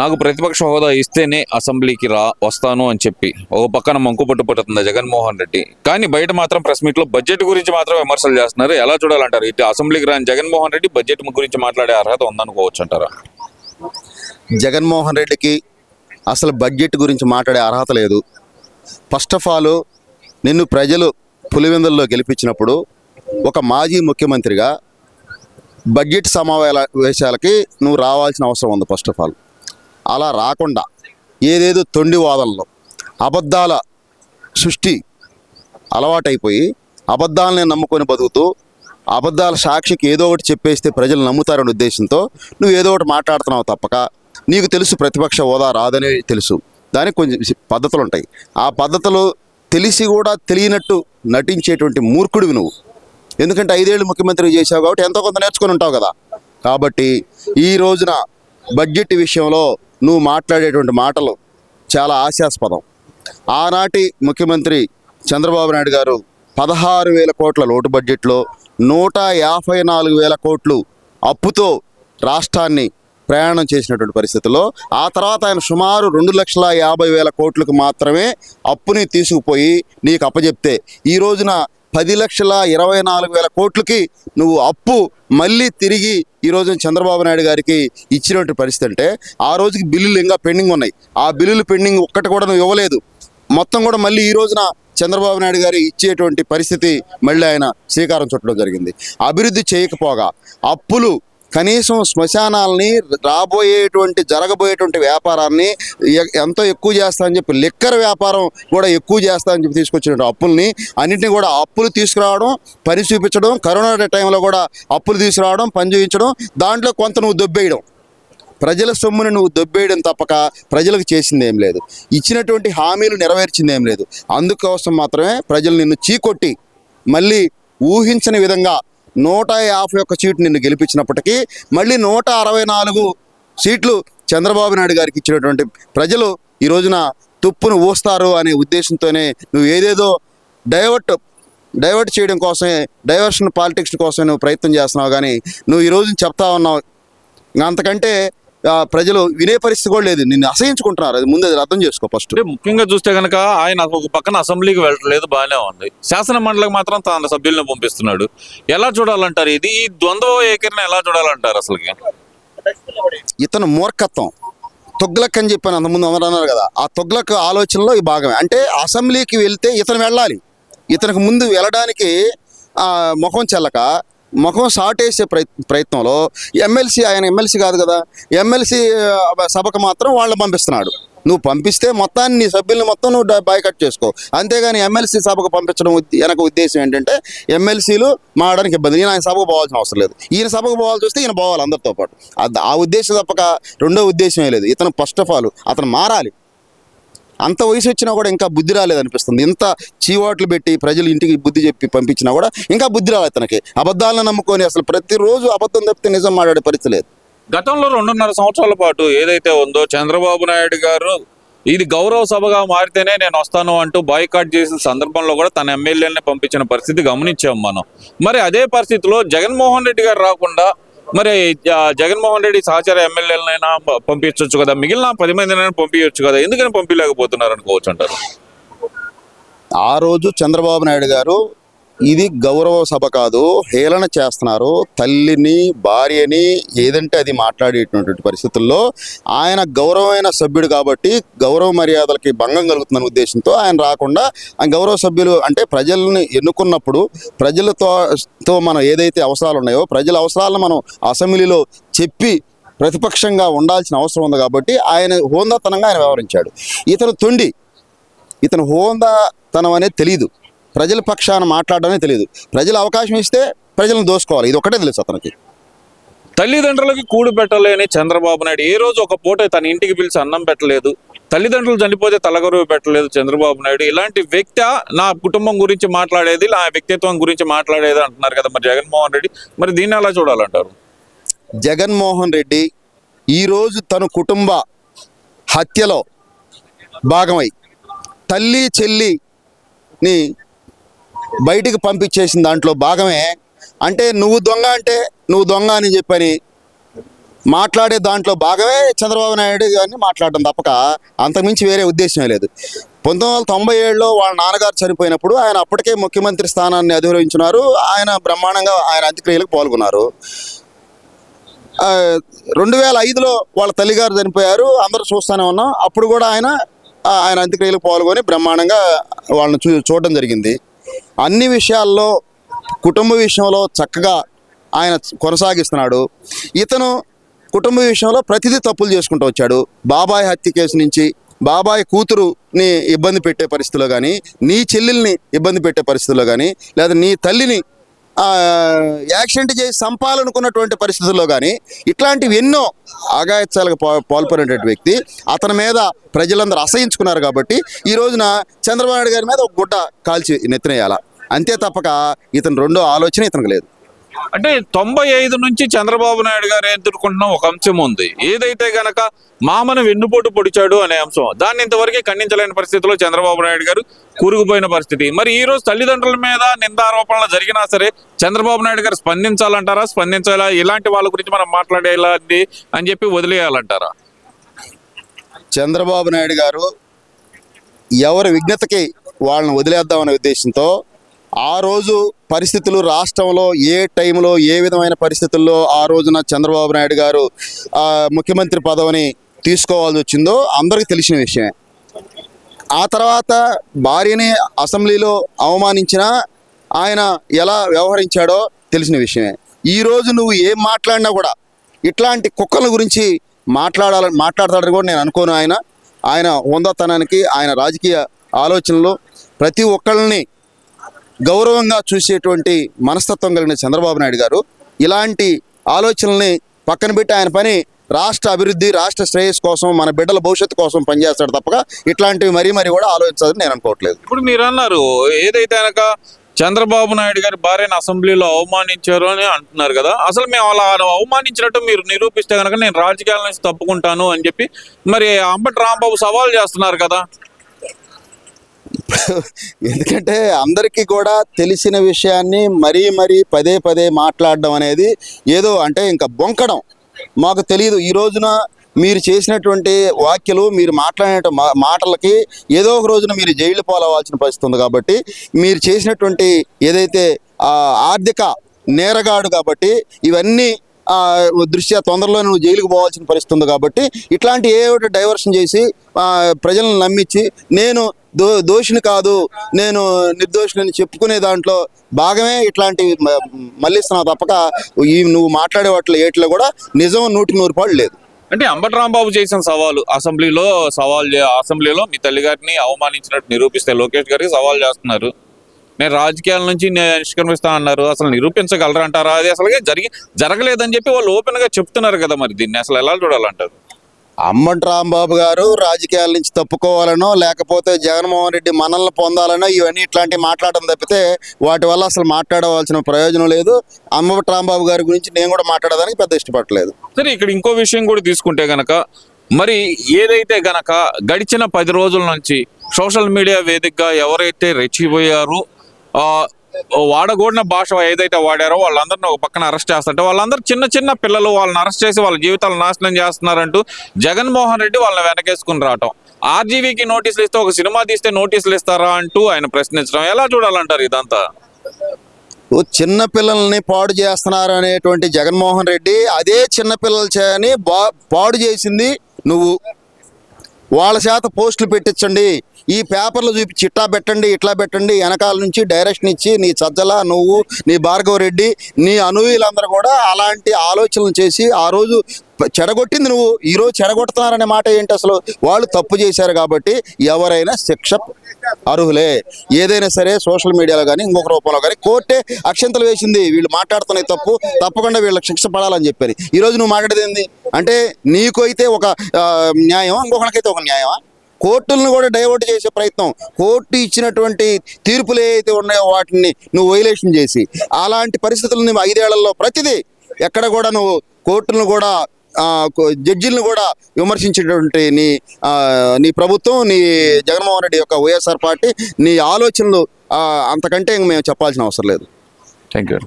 నాకు ప్రతిపక్ష హోదా ఇస్తేనే అసెంబ్లీకి రా వస్తాను అని చెప్పి. ఒక పక్కన మంకు పట్టు పట్టుతుంది జగన్మోహన్ రెడ్డి. కానీ బయట మాత్రం ప్రెస్ మీట్లో బడ్జెట్ గురించి మాత్రం విమర్శలు చేస్తున్నారు. ఎలా చూడాలంటారు? ఇటు అసెంబ్లీకి రాని జగన్మోహన్ రెడ్డి బడ్జెట్ గురించి మాట్లాడే అర్హత ఉందనుకోవచ్చు అంటారా? జగన్మోహన్ రెడ్డికి అసలు బడ్జెట్ గురించి మాట్లాడే అర్హత లేదు. ఫస్ట్ ఆఫ్ ఆల్ నిన్ను ప్రజలు పులివెందుల్లో గెలిపించినప్పుడు ఒక మాజీ ముఖ్యమంత్రిగా బడ్జెట్ సమావేశాలకి నువ్వు రావాల్సిన అవసరం ఉంది ఫస్ట్ ఆఫ్ ఆల్. అలా రాకుండా ఏదేదో తొండి వాదనలు అబద్ధాల సృష్టి అలవాటైపోయి అబద్ధాలని నమ్ముకొని బతుకుతూ అబద్ధాల సాక్షికి ఏదో ఒకటి చెప్పేస్తే ప్రజలు నమ్ముతారనే ఉద్దేశంతో నువ్వు ఏదో ఒకటి మాట్లాడుతున్నావు తప్పక నీకు తెలుసు ప్రతిపక్ష హోదా రాదని తెలుసు. దానికి కొంచెం పద్ధతులు ఉంటాయి ఆ పద్ధతులు తెలిసి కూడా తెలియనట్టు నటించేటువంటి మూర్ఖుడివి నువ్వు. ఎందుకంటే ఐదేళ్ళు ముఖ్యమంత్రి చేశావు కాబట్టి ఎంతో కొంత నేర్చుకొని ఉంటావు కదా. కాబట్టి ఈ రోజున బడ్జెట్ విషయంలో నువ్వు మాట్లాడేటువంటి మాటలు చాలా ఆశాస్పదం. ఆనాటి ముఖ్యమంత్రి చంద్రబాబు నాయుడు గారు పదహారు వేల కోట్ల లోటు బడ్జెట్లో నూట యాభై నాలుగు వేల కోట్లు అప్పుతో రాష్ట్రాన్ని ప్రయాణం చేసినటువంటి పరిస్థితుల్లో ఆ తర్వాత ఆయన సుమారు రెండు లక్షల యాభై వేల కోట్లకు మాత్రమే అప్పుని తీసుకుపోయి నీకు అప్పజెప్తే ఈ రోజున పది లక్షల ఇరవై నాలుగు వేల కోట్లకి నువ్వు అప్పు మళ్ళీ తిరిగి ఈరోజు చంద్రబాబు నాయుడు గారికి ఇచ్చినటువంటి పరిస్థితి అంటే ఆ రోజుకి బిల్లులు ఇంకా పెండింగ్ ఉన్నాయి. ఆ బిల్లులు పెండింగ్ ఒక్కటి కూడా నువ్వు ఇవ్వలేదు. మొత్తం కూడా మళ్ళీ ఈ రోజున చంద్రబాబు నాయుడు గారు ఇచ్చేటువంటి పరిస్థితి మళ్ళీ ఆయన శ్రీకారం చుట్టడం జరిగింది. అభివృద్ధి చేయకపోగా అప్పులు కనీసం శ్మశానాలని రాబోయేటువంటి జరగబోయేటువంటి వ్యాపారాన్ని ఎ- ఎంతో ఎక్కువ చేస్తా అని చెప్పి లిక్కర్ వ్యాపారం కూడా ఎక్కువ చేస్తా అని చెప్పి తీసుకొచ్చిన అప్పుల్ని అన్నింటినీ కూడా అప్పులు తీసుకురావడం పని చూపించడం కరోనా టైంలో కూడా అప్పులు తీసుకురావడం పని చూపించడం దాంట్లో కొంత నువ్వు దొబ్బేయడం. ప్రజల సొమ్మును నువ్వు దొబ్బేయడం తప్పక ప్రజలకు చేసింది ఏం లేదు. ఇచ్చినటువంటి హామీలు నెరవేర్చింది ఏం లేదు. అందుకోసం మాత్రమే ప్రజలు నిన్ను చీకొట్టి మళ్ళీ ఊహించని విధంగా నూట యాభై ఒక్క సీటు నిన్ను గెలిపించినప్పటికీ మళ్ళీ నూట అరవై నాలుగు సీట్లు చంద్రబాబు నాయుడు గారికి ఇచ్చినటువంటి ప్రజలు ఈ రోజున తుప్పును ఊస్తారు అనే ఉద్దేశంతోనే నువ్వు ఏదేదో డైవర్ట్ డైవర్ట్ చేయడం కోసమే డైవర్షన్ పాలిటిక్స్ కోసం నువ్వు ప్రయత్నం చేస్తున్నావు. కానీ నువ్వు ఈ రోజు చెప్తా ఉన్నావు. అంతకంటే ప్రజలు వినే పరిస్థితి కూడా లేదు. నిన్ను అసహించుకుంటున్నారు. అది ముందు అది అర్థం చేసుకో ఫస్ట్ ముఖ్యంగా చూస్తే కనుక ఆయన ఒక పక్కన అసెంబ్లీకి వెళ్ళట్లేదు బాగానే ఉంది. శాసన మండలికి మాత్రం తన సభ్యులను పంపిస్తున్నాడు. ఎలా చూడాలంటారు? ఇది ఈ ద్వంద్వ ఏకరణ ఎలా చూడాలంటారు అసలుకి? ఇతను మూర్ఖత్వం. తొగ్లక్ అని చెప్పాను అంతకుముందు అందరూ అన్నారు కదా. ఆ తొగ్లక్ ఆలోచనలో ఈ భాగమే. అంటే అసెంబ్లీకి వెళ్తే ఇతను వెళ్ళాలి. ఇతనికి ముందు వెళ్ళడానికి ముఖం చెల్లక ముఖం సాటేసే ప్రయత్ ప్రయత్నంలో ఎమ్మెల్సీ ఆయన ఎమ్మెల్సీ కాదు కదా ఎమ్మెల్సీ సభకు మాత్రం వాళ్ళు పంపిస్తున్నాడు. నువ్వు పంపిస్తే మొత్తాన్ని నీ సభ్యుల్ని మొత్తం నువ్వు బాయ్కట్ చేసుకో. అంతేగాని ఎమ్మెల్సీ సభకు పంపించడం వెనక ఉద్దేశం ఏంటంటే ఎమ్మెల్సీలు మాడడానికి ఇబ్బంది. ఈయన ఆయన సభకు పోవాల్సిన అవసరం లేదు. ఈయన సభకు పోవాల్సి వస్తే ఈయన పోవాలి అందరితో పాటు. ఆ ఉద్దేశం తప్పక రెండో ఉద్దేశమే లేదు. ఇతను ఫస్ట్ ఆఫ్ ఆల్ అతను మారాలి. అంత వయసు వచ్చినా కూడా ఇంకా బుద్ధి రాలేదనిపిస్తుంది. ఇంత చీవాట్లు పెట్టి ప్రజలు ఇంటికి బుద్ధి చెప్పి పంపించినా కూడా ఇంకా బుద్ధి రాలేదు తనకి. అబద్ధాలను నమ్ముకొని అసలు ప్రతిరోజు అబద్ధం తప్పితే నిజం మాట్లాడే పరిస్థితి లేదు. గతంలో రెండున్నర సంవత్సరాల పాటు ఏదైతే ఉందో చంద్రబాబు నాయుడు గారు ఇది గౌరవ సభగా మారితేనే నేను వస్తాను అంటూ బాయ్కాట్ చేసిన సందర్భంలో కూడా తన ఎమ్మెల్యేలని పంపించిన పరిస్థితి గమనించాం మనం. మరి అదే పరిస్థితిలో జగన్మోహన్ రెడ్డి గారు రాకుండా మరి జగన్మోహన్ రెడ్డి సహచార ఎమ్మెల్యేలనైనా పంపించవచ్చు కదా. మిగిలిన పది మందినైనా పంపించవచ్చు కదా. ఎందుకని పంపించలేకపోతున్నారు అనుకోవచ్చు అంటారు? ఆ రోజు చంద్రబాబు నాయుడు గారు ఇది గౌరవ సభ కాదు హేళన చేస్తున్నారు. తల్లిని భార్యని ఏదంటే అది మాట్లాడేటటువంటి పరిస్థితుల్లో ఆయన గౌరవమైన సభ్యుడు కాబట్టి గౌరవ మర్యాదలకి భంగం కలుగుతుందనే ఉద్దేశంతో ఆయన రాకుండా ఆయన గౌరవ సభ్యులు అంటే ప్రజల్ని ఎన్నుకున్నప్పుడు ప్రజలతో తో మనం ఏదైతే అవసరాలు ఉన్నాయో ప్రజల అవసరాలను మనం అసెంబ్లీలో చెప్పి ప్రతిపక్షంగా ఉండాల్సిన అవసరం ఉంది కాబట్టి ఆయన హోందాతనంగా ఆయన వ్యవహరించాడు. ఇతను తొండి. ఇతను హోందాతనం అనేది తెలియదు ప్రజల పక్షాన మాట్లాడడమే తెలియదు ప్రజలు అవకాశం ఇస్తే ప్రజలను దోసుకోవాలి. ఇది ఒకటే తెలుసు అతనికి. తల్లిదండ్రులకి కూడు పెట్టలేని చంద్రబాబు నాయుడు ఏ రోజు ఒక పూట తన ఇంటికి పిలిచి అన్నం పెట్టలేదు తల్లిదండ్రులు చనిపోతే తలగరువు పెట్టలేదు చంద్రబాబు నాయుడు. ఇలాంటి వ్యక్తి నా కుటుంబం గురించి మాట్లాడేది నా వ్యక్తిత్వం గురించి మాట్లాడేది అంటున్నారు కదా మరి జగన్మోహన్ రెడ్డి. మరి దీన్ని ఎలా చూడాలంటారు? జగన్మోహన్ రెడ్డి ఈరోజు తన కుటుంబ హత్యలో భాగమై తల్లి చెల్లిని బయటికి పంపించేసిన దాంట్లో భాగమే. అంటే నువ్వు దొంగ అంటే నువ్వు దొంగ అని చెప్పని మాట్లాడే దాంట్లో భాగమే చంద్రబాబు నాయుడు గారిని మాట్లాడడం తప్పక. అంతకుమించి వేరే ఉద్దేశమే లేదు. పంతొమ్మిది వందల తొంభై ఏడులో వాళ్ళ నాన్నగారు చనిపోయినప్పుడు ఆయన అప్పటికే ముఖ్యమంత్రి స్థానాన్ని అధిరోహించున్నారు. ఆయన బ్రహ్మాండంగా ఆయన అంత్యక్రియలకు పాల్గొన్నారు. రెండు వేల ఐదులో వాళ్ళ తల్లిగారు చనిపోయారు. అందరూ చూస్తూనే ఉన్నాం. అప్పుడు కూడా ఆయన ఆయన అంత్యక్రియలకు పాల్గొని బ్రహ్మాండంగా వాళ్ళని చూ చూడడం జరిగింది. అన్ని విషయాల్లో కుటుంబ విషయంలో చక్కగా ఆయన కొనసాగిస్తున్నాడు. ఇతను కుటుంబ విషయంలో ప్రతిదీ తప్పులు చేసుకుంటూ వచ్చాడు. బాబాయ్ హత్య కేసు నుంచి బాబాయ్ కూతురుని ఇబ్బంది పెట్టే పరిస్థితిలో కానీ నీ చెల్లెల్ని ఇబ్బంది పెట్టే పరిస్థితిలో కానీ లేదా నీ తల్లిని యాక్సిడెంట్ చేసి చంపాలనుకున్నటువంటి పరిస్థితుల్లో కానీ ఇట్లాంటివి ఎన్నో ఆగాయత్సాలకు పాల్పడినటువంటి వ్యక్తి అతని మీద ప్రజలందరూ అసహించుకున్నారు కాబట్టి ఈ రోజున చంద్రబాబు నాయుడు గారి మీద ఒక గుడ్డ కాల్చి నెత్తినేయాల. అంతే తప్పక ఇతను రెండో ఆలోచన ఇతనికి లేదు. అంటే తొంభై ఐదు నుంచి చంద్రబాబు నాయుడు గారు ఎదుర్కొంటున్న ఒక అంశం ఉంది. ఏదైతే గనక మామను వెన్నుపోటు పొడిచాడు అనే అంశం. దాన్ని ఇంతవరకు ఖండించలేని పరిస్థితిలో చంద్రబాబు నాయుడు గారు కూరుకుపోయిన పరిస్థితి. మరి ఈ రోజు తల్లిదండ్రుల మీద నిందారోపణలు జరిగినా సరే చంద్రబాబు నాయుడు గారు స్పందించాలంటారా? స్పందించాలా? ఇలాంటి వాళ్ళ గురించి మనం మాట్లాడేలాంటి అని చెప్పి వదిలేయాలంటారా? చంద్రబాబు నాయుడు గారు ఎవరి విజ్ఞతకి వాళ్ళని వదిలేద్దామనే ఉద్దేశంతో ఆ రోజు పరిస్థితులు రాష్ట్రంలో ఏ టైంలో ఏ విధమైన పరిస్థితుల్లో ఆ రోజున చంద్రబాబు నాయుడు గారు ముఖ్యమంత్రి పదవిని తీసుకోవాల్సి వచ్చిందో అందరికీ తెలిసిన విషయమే. ఆ తర్వాత భార్యని అసెంబ్లీలో అవమానించిన ఆయన ఎలా వ్యవహరించాడో తెలిసిన విషయమే. ఈ రోజు నువ్వు ఏం మాట్లాడినా కూడా ఇట్లాంటి కుక్కల గురించి మాట్లాడాలని మాట్లాడతాడని కూడా నేను అనుకోను ఆయన. ఆయన హోందాతనానికి ఆయన రాజకీయ ఆలోచనలు ప్రతి ఒక్కళ్ళని గౌరవంగా చూసేటువంటి మనస్తత్వం కలిగిన చంద్రబాబు నాయుడు గారు ఇలాంటి ఆలోచనల్ని పక్కన పెట్టి ఆయన పని రాష్ట్ర అభివృద్ధి రాష్ట్ర శ్రేయస్ కోసం మన బిడ్డల భవిష్యత్తు కోసం పనిచేస్తాడు తప్పక. ఇట్లాంటివి మరీ మరీ కూడా ఆలోచించాలని నేను అనుకోవట్లేదు. ఇప్పుడు మీరు అన్నారు ఏదైతే కనుక చంద్రబాబు నాయుడు గారి భార్యను అసెంబ్లీలో అవమానించారు అని అంటున్నారు కదా అసలు మేము అలా అవమానించినట్టు మీరు నిరూపిస్తే కనుక నేను రాజకీయాల నుంచి తప్పుకుంటాను అని చెప్పి మరి అంబటి రాంబాబు సవాల్ చేస్తున్నారు కదా. ఎందుకంటే అందరికీ కూడా తెలిసిన విషయాన్ని మరీ మరీ పదే పదే మాట్లాడడం అనేది ఏదో అంటే ఇంకా బొంకడం. మాకు తెలియదు ఈ రోజున మీరు చేసినటువంటి వాక్యలు మీరు మాట్లాడిన మా- మాటలకి ఏదో ఒక రోజున మీరు జైలు పాలవ్వాల్సిన పరిస్థితి ఉంది కాబట్టి మీరు చేసినటువంటి ఏదైతే ఆర్థిక నేరగాడు కాబట్టి ఇవన్నీ దృష్ట్యా తొందరలో నువ్వు జైలుకు పోవాల్సిన పరిస్థితి ఉంది కాబట్టి ఇట్లాంటి ఏ ఒకటి డైవర్షన్ చేసి ప్రజలను నమ్మించి నేను దో దోషిని కాదు నేను నిర్దోషిని చెప్పుకునే దాంట్లో భాగమే ఇట్లాంటి మ- మళ్ళిస్తున్నావు తప్పక. ఈ నువ్వు మాట్లాడే వాటిలో ఏట్లో కూడా నిజం నూటికి నూరు పాళ్ళు లేదు. అంటే అంబటి రాంబాబు చేసిన సవాలు అసెంబ్లీలో సవాల్ అసెంబ్లీలో మీ తల్లి గారిని అవమానించినట్టు నిరూపిస్తే లోకేష్ గారికి సవాల్ చేస్తున్నారు. నేను రాజకీయాల నుంచి నిష్క్రమిస్తా అన్నారు. అసలు నిరూపించగలరా అంటారా అది అసలు జరిగి జరగలేదని చెప్పి వాళ్ళు ఓపెన్గా చెప్తున్నారు కదా మరి దీన్ని. అసలు ఎలా చూడాలంటారు? అమ్మంటి రాంబాబు గారు రాజకీయాల నుంచి తప్పుకోవాలనో లేకపోతే జగన్మోహన్ రెడ్డి మనల్ని పొందాలనో ఇవన్నీ ఇట్లాంటివి మాట్లాడడం తప్పితే వాటి వల్ల అసలు మాట్లాడవలసిన ప్రయోజనం లేదు. అమ్మటి రాంబాబు గారి గురించి నేను కూడా మాట్లాడడానికి పెద్ద ఇష్టపడలేదు. సరే ఇక్కడ ఇంకో విషయం కూడా తీసుకుంటే గనక మరి ఏదైతే గనక గడిచిన పది రోజుల నుంచి సోషల్ మీడియా వేదికగా ఎవరైతే రెచ్చిపోయారో వాడకూడిన భాష ఏదైతే వాడారో వాళ్ళందరిని ఒక పక్కన అరెస్ట్ చేస్తారంటే వాళ్ళందరూ చిన్న చిన్న పిల్లలు వాళ్ళని అరెస్ట్ చేసి వాళ్ళ జీవితాలు నాశనం చేస్తున్నారంటూ జగన్మోహన్ రెడ్డి వాళ్ళని వెనకేసుకుని రావటం. ఆర్జీవీకి నోటీసులు ఇస్తే ఒక సినిమా తీస్తే నోటీసులు ఇస్తారా అంటూ ఆయన ప్రశ్నించడం. ఎలా చూడాలంటారు ఇదంతా? చిన్న పిల్లల్ని పాడు చేస్తున్నారు అనేటువంటి జగన్మోహన్ రెడ్డి అదే చిన్న పిల్లల చేయని బా పాడు చేసింది నువ్వు. వాళ్ళ చేత పోస్టులు పెట్టించండి. ఈ పేపర్లు చూపి చిట్టా పెట్టండి ఇట్లా పెట్టండి వెనకాల నుంచి డైరెక్షన్ ఇచ్చి నీ సజ్జల నువ్వు నీ భార్గవ రెడ్డి నీ అనుయులందరూ కూడా అలాంటి ఆలోచనలు చేసి ఆ రోజు చెడగొట్టింది నువ్వు. ఈరోజు చెడగొడుతున్నారనే మాట ఏంటి అసలు? వాళ్ళు తప్పు చేశారు కాబట్టి ఎవరైనా శిక్ష అర్హులే. ఏదైనా సరే సోషల్ మీడియాలో కానీ ఇంకొక రూపంలో కానీ కోర్టే అక్షంతలు వేసింది. వీళ్ళు మాట్లాడుతున్నాయి తప్పు. తప్పకుండా వీళ్ళకి శిక్ష పడాలని చెప్పారు. ఈరోజు నువ్వు మాట్లాడేది ఏంది? అంటే నీకు అయితే ఒక న్యాయం న్యాయమా? ఇంకొకరికైతే ఒక న్యాయమా? కోర్టులను కూడా డైవర్ట్ చేసే ప్రయత్నం. కోర్టు ఇచ్చినటువంటి తీర్పులు ఏవైతే ఉన్నాయో వాటిని నువ్వు వైలేషన్ చేసి అలాంటి పరిస్థితులు నువ్వు ఐదేళ్ళలో ప్రతిదీ ఎక్కడ కూడా నువ్వు కోర్టులను కూడా జడ్జిలను కూడా విమర్శించేటువంటి నీ నీ ప్రభుత్వం నీ జగన్మోహన్ రెడ్డి యొక్క వైఎస్ఆర్ పార్టీ నీ ఆలోచనలు అంతకంటే ఇంక మేము చెప్పాల్సిన అవసరం లేదు. Thank you